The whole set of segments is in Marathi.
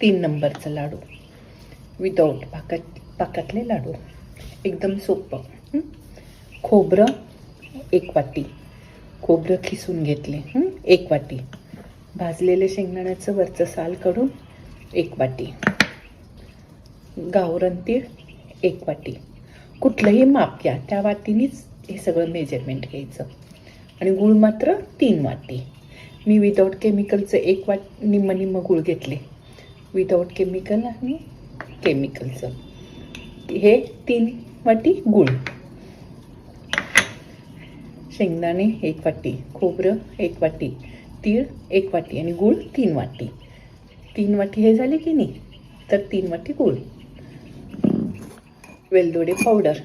तीन नंबरचा लाडू. विदाऊट पाकात पाकातले लाडू. एकदम सोपं. खोबरं एक वाटी. खोबरं खिसून घेतले. एक वाटी. भाजलेले शेंगदाण्याचं वरचं साल काढून एक वाटी. गावरण तीळ एक वाटी. कुठलंही माप घ्या. त्या वाटीनेच हे सगळं मेजरमेंट घ्यायचं. आणि गूळ मात्र तीन वाटी. मी विदाऊट केमिकलचं एक वाट निम्म निम्म गूळ घेतले. विदाऊट केमिकल आणि केमिकलचं. हे तीन वाटी गूळ. शेंगदाणे एक वाटी खोबरं एक वाटी तीळ एक वाटी आणि गूळ तीन वाटी. तीन वाटी हे झाले की नाही? तर तीन वाटी गूळ. वेलदोडे पावडर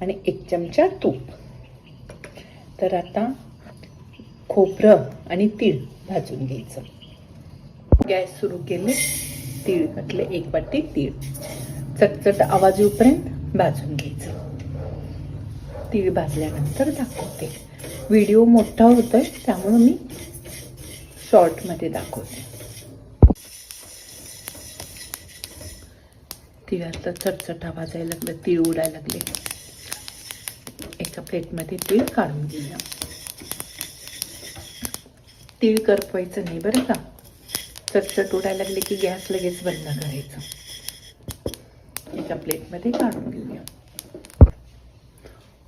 आणि एक चमचा तूप. तर आता खोबरं आणि तीळ भाजून घ्यायचं. गॅस सुरू केले. तीळ घातले. एक वाटी तीळ. चटचट आवाज येऊपर्यंत भाजून घ्यायचं. तीळ भाजल्यानंतर दाखवते. व्हिडिओ मोठा होतोय त्यामुळं मी शॉर्टमध्ये दाखवते. तिळाचा चटचट आवाज यायला लागला तीळ उडायला लागले. एका प्लेटमध्ये तीळ काढून घेऊया. तीळ करपवायचं नाही बरं का? चटचट उडायला लागले की गॅस लगेच बंद करायचं. एका प्लेटमध्ये काढून घेऊया.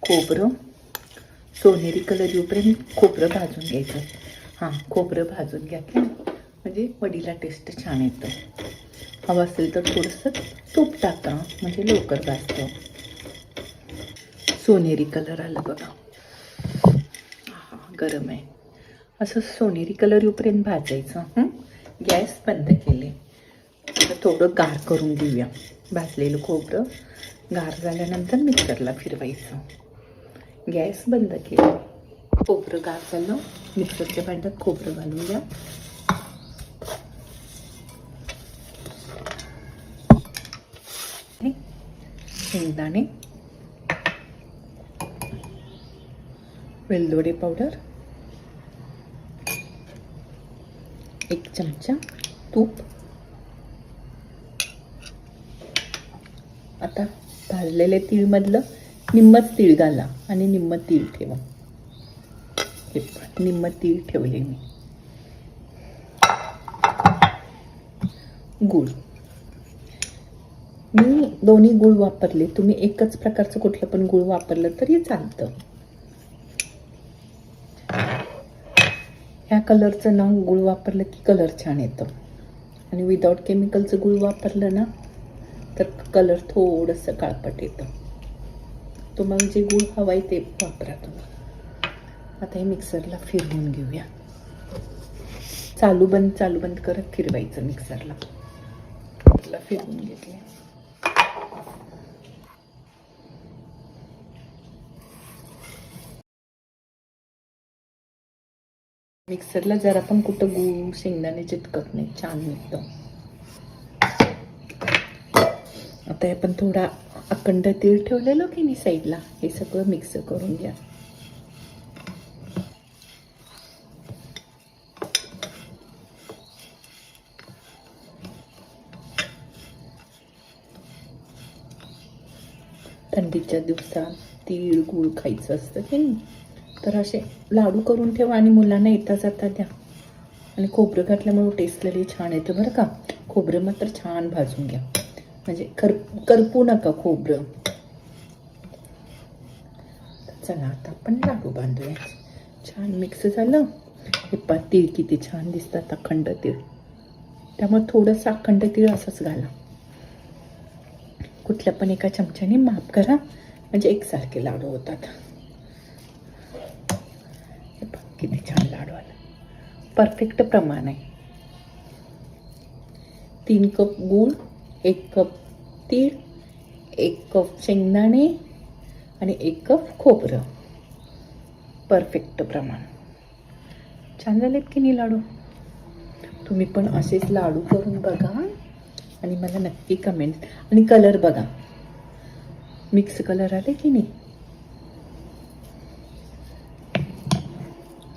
खोबरं सोनेरी कलर येऊपर्यंत खोबरं भाजून घ्यायचं. हां खोबरं भाजून घ्या की म्हणजे वडीला टेस्ट छान येतं. हवं असेल तर थोडंसं तूप टाका म्हणजे लवकर भाजतं. सोनेरी कलर आलं बघा. गरम आहे. असं सोनेरी कलर येऊपर्यंत भाजायचं हं? गॅस बंद केले. आता थोडं गार करून घेऊया. भाजलेलं खोबरं गार झाल्यानंतर मिक्सरला फिरवायचं. गॅस बंद केलं. खोबरं गार झालं. मिक्सरच्या भांड्यात खोबरं घालून घ्या. शेंगदाणे वेलदोडे पावडर एक चमचा तूप. आता भाजलेले तीळमधलं निम्मच तीळ घाला आणि निम्म तीळ ठेवा. हे पहा, निम्म तीळ ठेवले मी. गूळ. मी दोन्ही गूळ वापरले. तुम्ही एकच प्रकारचं कुठलं पण गूळ वापरलं तरी चालतं. ह्या कलरचं ना गूळ वापरलं की कलर छान येतं. आणि विदाऊट केमिकलचं गूळ वापरलं ना तर कलर थोडंसं काळपट येतं. तुम्हाला जे गूळ हवा आहे ते वापरा तुम्ही. आता हे मिक्सरला फिरवून घेऊया. चालू बंद चालू बंद करत फिरवायचं मिक्सरला मिक्सरला फिरवून घेतले मिक्सरला जरा पण कुठं गूळ शेंगदाणे चिटकत नाही छान निघतं. आता आपण थोडा अखंड तीळ ठेवलेलो की नाही साईडला? हे सगळं मिक्स करून घ्या. थंडीच्या दिवसात तीळ गूळ खायचं असतं की नाही? तर असे लाडू करून ठेवा आणि मुलांना येता जाता द्या. आणि खोबरं घातल्यामुळे टेस्ट छान येतं बरं का. खोबरं मात्र छान भाजून घ्या. म्हणजे कर करपू नका खोबरं. चला आता आपण लाडू बांधूया छान मिक्स झालं. हे पा तीळ किती छान दिसतात अखंड तीळ. त्यामुळे थोडंसं अखंड तीळ असंच घाला. कुठल्या पण एका चमच्याने माफ करा. म्हणजे एकसारखे लाडू होतात हे पहा, किती छान लाडू आला परफेक्ट प्रमाण आहे. तीन कप गूळ एक कप तीळ एक कप शेंगदाणे आणि एक कप खोबरं. परफेक्ट प्रमाण. छान झालेत की नाही लाडू? तुम्ही पण असेच लाडू करून बघा आणि मला नक्की कमेंट आणि कलर बघा. मिक्स कलर आले की नाही?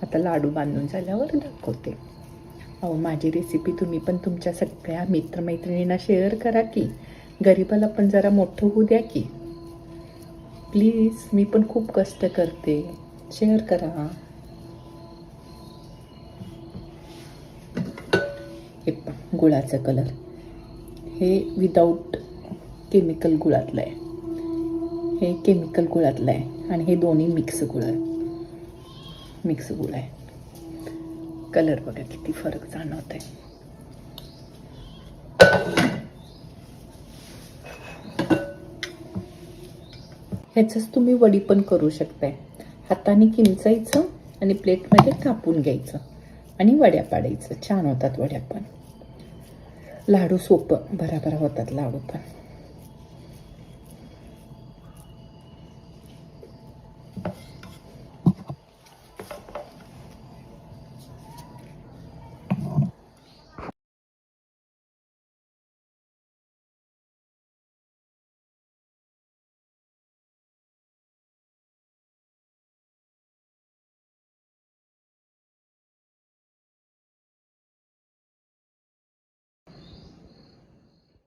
आता लाडू बांधून झाल्यावर दाखवते. अहो माझी रेसिपी तुम्ही पण तुमच्या सगळ्या मित्रमैत्रिणींना शेअर करा की. गरिबाला पण जरा मोठं होऊ द्या की. प्लीज मी पण खूप कष्ट करते. शेअर करा. हे गुळाचा कलर हे विदाऊट केमिकल गुळातलं आहे. हे केमिकल गुळातलं आहे. आणि हे दोन्ही मिक्स गुळ आहे मिक्स गुळ आहे. कलर बघा किती फरक जाणवत आहे ह्याचंच तुम्ही वडी पण करू शकताय. हाताने किंचायचं आणि प्लेटमध्ये कापून घ्यायचं आणि वड्या पाडायचं. छान होतात वड्या पण. लाडू सोपं भराभरा होतात लाडू पण.